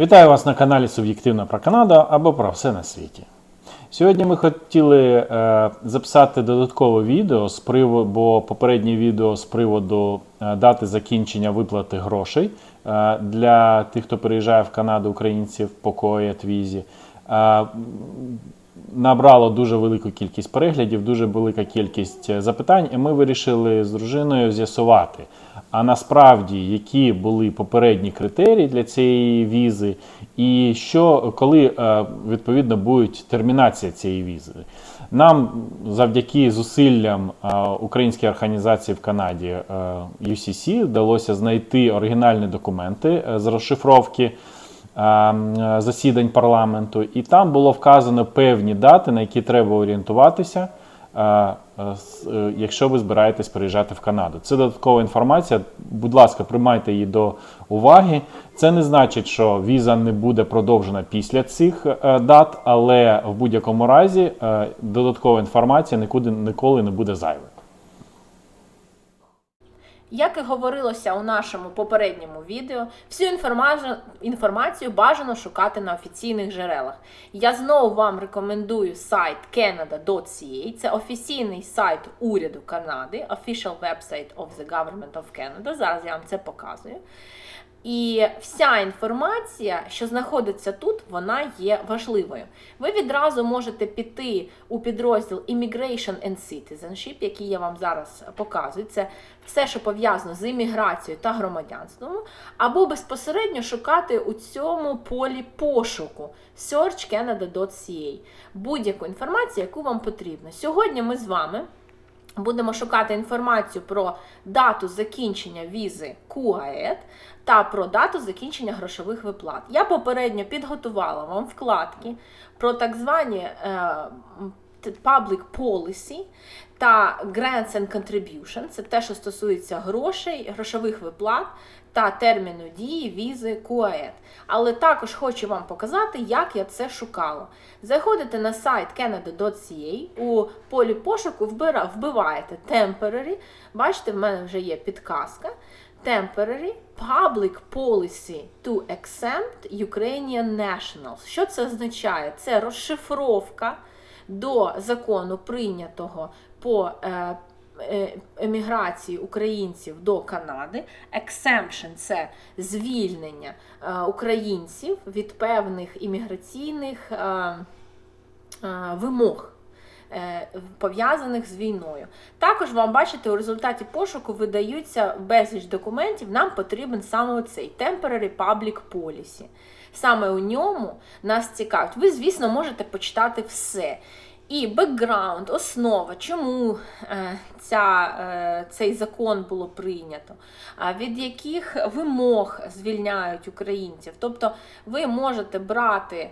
Вітаю вас на каналі Суб'єктивно про Канаду або про все на світі. Сьогодні ми хотіли е, записати додаткове відео з приводу, бо попереднє відео з приводу е, дати закінчення виплати грошей е, для тих, хто переїжджає в Канаду українців по коет візі. Е, набрало дуже велику кількість переглядів, дуже велика кількість е, запитань, і ми вирішили з дружиною з'ясувати. А насправді, які були попередні критерії для цієї візи, і що коли е, відповідно буде термінація цієї візи. Нам завдяки зусиллям е, української організації в Канаді UCC вдалося знайти оригінальні документи з розшифровки засідань парламенту, і там було вказано певні дати, на які треба орієнтуватися, е, е, е, якщо ви збираєтесь переїжджати в Канаду. Це додаткова інформація. Будь ласка, приймайте її до уваги. Це не значить, що віза не буде продовжена після цих е, дат, але в будь-якому разі е, додаткова інформація нікуди ніколи не буде зайвою. Як і говорилося у нашому попередньому відео, всю інформацію, бажано шукати на офіційних джерелах. Я знову вам рекомендую сайт canada.ca. Це офіційний сайт уряду Канади, official website of the Government of Canada. Зараз я вам це показую. І вся інформація, що знаходиться тут, вона є важливою. Ви відразу можете піти у підрозділ Immigration and Citizenship, який я вам зараз показую. Це все, що пов'язано з імміграцією та громадянством, або безпосередньо шукати у цьому полі пошуку searchcanada.ca будь-яку інформацію, яку вам потрібно. Сьогодні ми з вами. Будемо шукати інформацію про дату закінчення візи КУАЕД та про дату закінчення грошових виплат. Я попередньо підготувала вам вкладки про так звані е, Public Policy та Grants and Contribution. Це те, що стосується грошей, грошових виплат та терміну дії візи КУАЕД. Але також хочу вам показати, як я це шукала. Заходите на сайт canada.ca, у полі пошуку вбиваєте temporary. Бачите, в мене вже є підказка. Temporary Public Policy to Exempt Ukrainian Nationals. Що це означає? Це розшифровка до закону прийнятого по е, еміграції українців до Канади. Exemption – це звільнення е, українців від певних імміграційних е, е, вимог. е, Пов'язаних з війною. Також вам бачите, у результаті пошуку видаються безліч документів. Нам потрібен саме цей Temporary Public Policy. Саме у ньому нас цікавить. Ви, звісно, можете почитати все. І бекграунд, основа, чому е, ця, е, цей закон було прийнято, від яких вимог звільняють українців. Тобто ви можете брати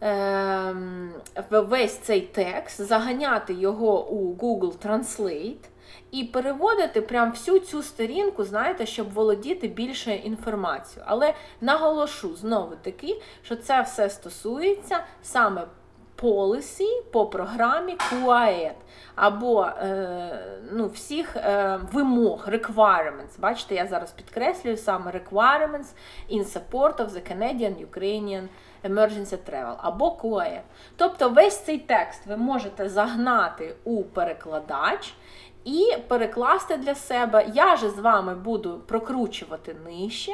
ем, весь цей текст, заганяти його у Google Translate і переводити прям всю цю сторінку, знаєте, щоб володіти більше інформацією. Але наголошу знову таки, що це все стосується саме policy по програмі QAED або е, ну, всіх е, вимог, requirements. Бачите, я зараз підкреслюю саме requirements in support of the Canadian Ukrainian Emergency Travel або QAED. Тобто весь цей текст ви можете загнати у перекладач і перекласти для себе. Я же з вами буду прокручувати нижче,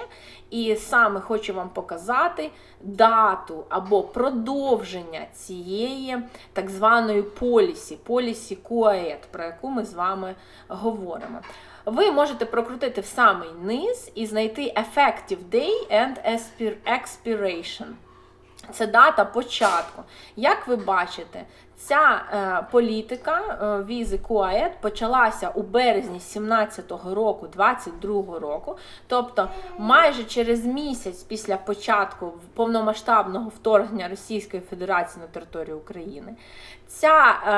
і саме хочу вам показати дату або продовження цієї так званої полісі, полісі QAED, про яку ми з вами говоримо. Ви можете прокрутити в самий низ і знайти Effective Day and Expiration. Це дата початку. Як ви бачите, ця е, політика е, візи КУАЕД почалася у березні 17-го року, 22-го року, тобто майже через місяць після початку повномасштабного вторгнення Російської Федерації на територію України. Ця, е,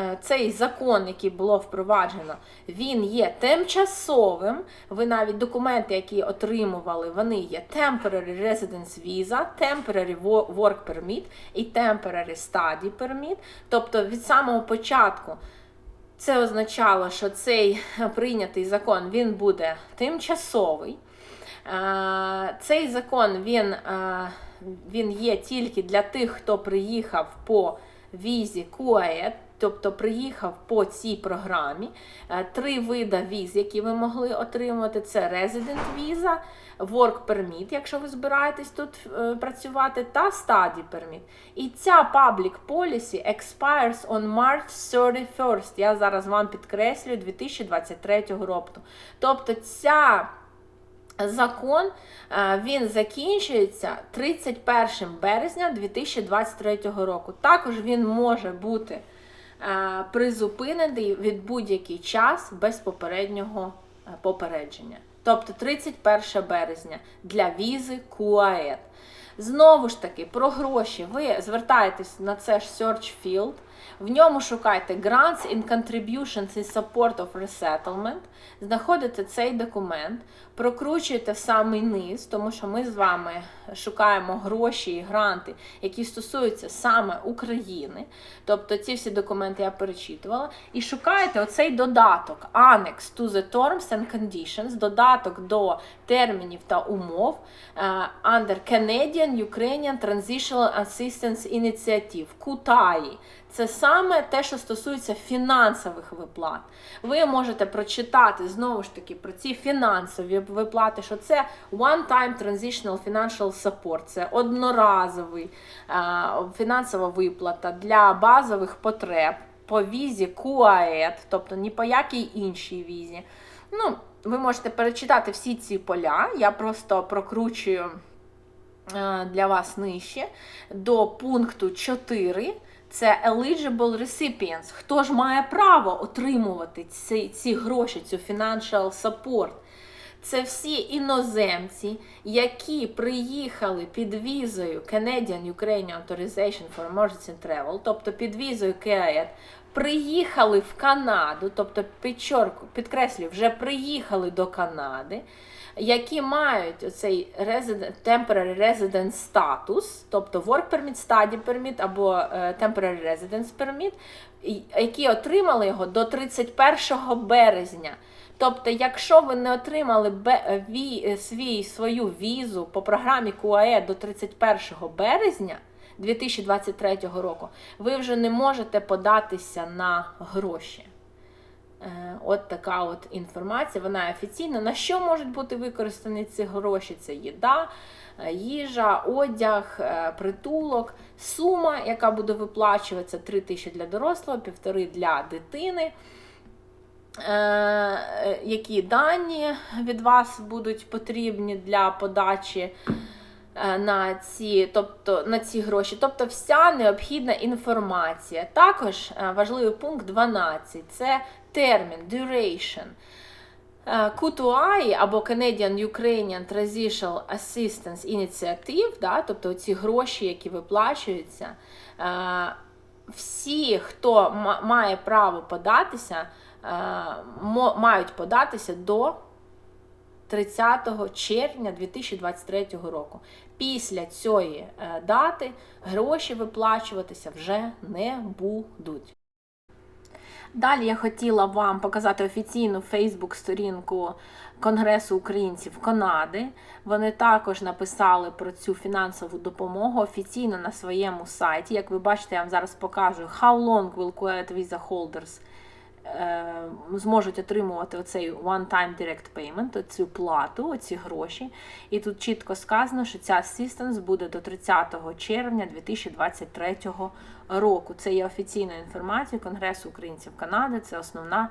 е, цей закон, який було впроваджено, він є тимчасовим. Ви навіть документи, які отримували, вони є Temporary Residence Visa, Temporary Wo- Work Permit і Temporary Study Permit. Тобто від самого початку це означало, що цей прийнятий закон він буде тимчасовий. Е, Цей закон він, е, він є тільки для тих, хто приїхав по візі QAED, тобто приїхав по цій програмі. Е, Три вида віз, які ви могли отримати: це Resident Visa, Work Permit, якщо ви збираєтесь тут е, працювати, та Study Permit. І ця Public Policy expires on March 31st. Я зараз вам підкреслюю 2023 року. Тобто ця закон е, він закінчується 31 березня 2023 року. Також він може бути призупинений від будь-який час без попереднього е, попередження. Тобто 31 березня для візи QAED. Знову ж таки, про гроші. Ви звертаєтесь на це ж Search Field, в ньому шукайте Grants in Contributions in Support of Resettlement, знаходите цей документ, прокручуєте в самий низ, тому що ми з вами шукаємо гроші і гранти, які стосуються саме України. Тобто ці всі документи я перечитувала. І шукаєте оцей додаток Annex to the Terms and Conditions, додаток до термінів та умов е, under Canadian Ukrainian Transitional Assistance Initiative, KUTAI. Це саме те, що стосується фінансових виплат. Ви можете прочитати знову ж таки про ці фінансові виплати, що це one-time transitional financial support, це одноразовий е, фінансова виплата для базових потреб по візі QAED, тобто ні по якій іншій візі. Ну, ви можете перечитати всі ці поля. Я просто прокручую е, для вас нижче до пункту 4. Це eligible recipients. Хто ж має право отримувати ці, ці гроші, цю financial support? Це всі іноземці, які приїхали під візою Canadian Ukrainian Authorization for Emergency Travel, тобто під візою CAED, приїхали в Канаду, тобто підчорку, підкреслюю, вже приїхали до Канади, які мають цей resident, temporary residence status, тобто work permit, study permit або е, temporary residence permit, які отримали його до 31 березня. Тобто, якщо ви не отримали ві- свій, свою візу по програмі QAE до 31 березня 2023 року, ви вже не можете податися на гроші. Е, От така от інформація, вона офіційна. На що можуть бути використані ці гроші? Це їда, е, їжа, одяг, е, притулок, сума, яка буде виплачуватися 3 тисячі для дорослого, півтори для дитини. Які дані від вас будуть потрібні для подачі на ці, тобто, на ці гроші, тобто вся необхідна інформація. Також е, важливий пункт 12 це термін, duration. Е, QTI або Canadian Ukrainian Transitional Assistance Initiative, да, тобто ці гроші, які виплачуються, е, всі, хто ма- має право податися, е, мають податися до 30 червня 2023 року. Після цієї е, дати гроші виплачуватися вже не будуть. Далі я хотіла вам показати офіційну Фейсбук-сторінку Конгресу українців Канади. Вони також написали про цю фінансову допомогу офіційно на своєму сайті. Як ви бачите, я вам зараз покажу How long will QAT Visa holders зможуть отримувати оцей one-time direct payment, оцю плату, оці гроші. І тут чітко сказано, що ця assistance буде до 30 червня 2023 року. Це є офіційною інформацією Конгресу українців Канади, це основна е,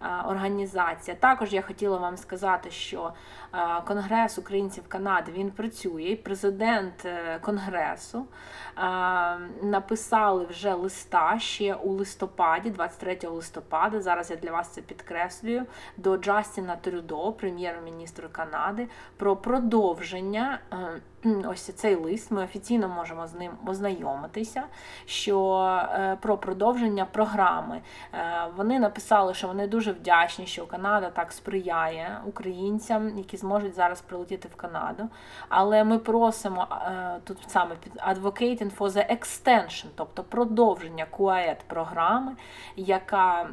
організація. Також я хотіла вам сказати, що е, Конгрес українців Канади він працює, президент е, Конгресу е, написали вже листа ще у листопаді, 23 листопада. Зараз я для вас це підкреслюю до Джастіна Трюдо, прем'єр-міністру Канади, про продовження. Ось цей лист. Ми офіційно можемо з ним ознайомитися. Що е, про продовження програми Е, вони написали, що вони дуже вдячні, що Канада так сприяє українцям, які зможуть зараз прилетіти в Канаду. Але ми просимо е, тут саме під advocating for the extension, тобто продовження QAED програми, яка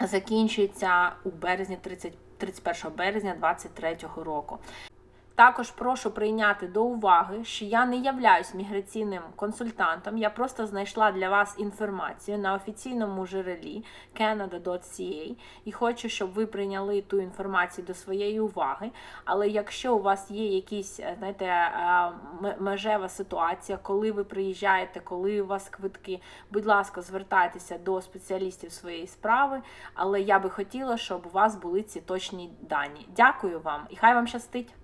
закінчується у березні 30, 31 березня 2023 року. Також прошу прийняти до уваги, що я не являюсь міграційним консультантом. Я просто знайшла для вас інформацію на офіційному джерелі canada.ca і хочу, щоб ви прийняли ту інформацію до своєї уваги. Але якщо у вас є якісь, е, знаєте, е, межева ситуація, коли ви приїжджаєте, коли у вас квитки, будь ласка, звертайтеся до спеціалістів своєї справи. Але я би хотіла, щоб у вас були ці точні дані. Дякую вам і хай вам щастить!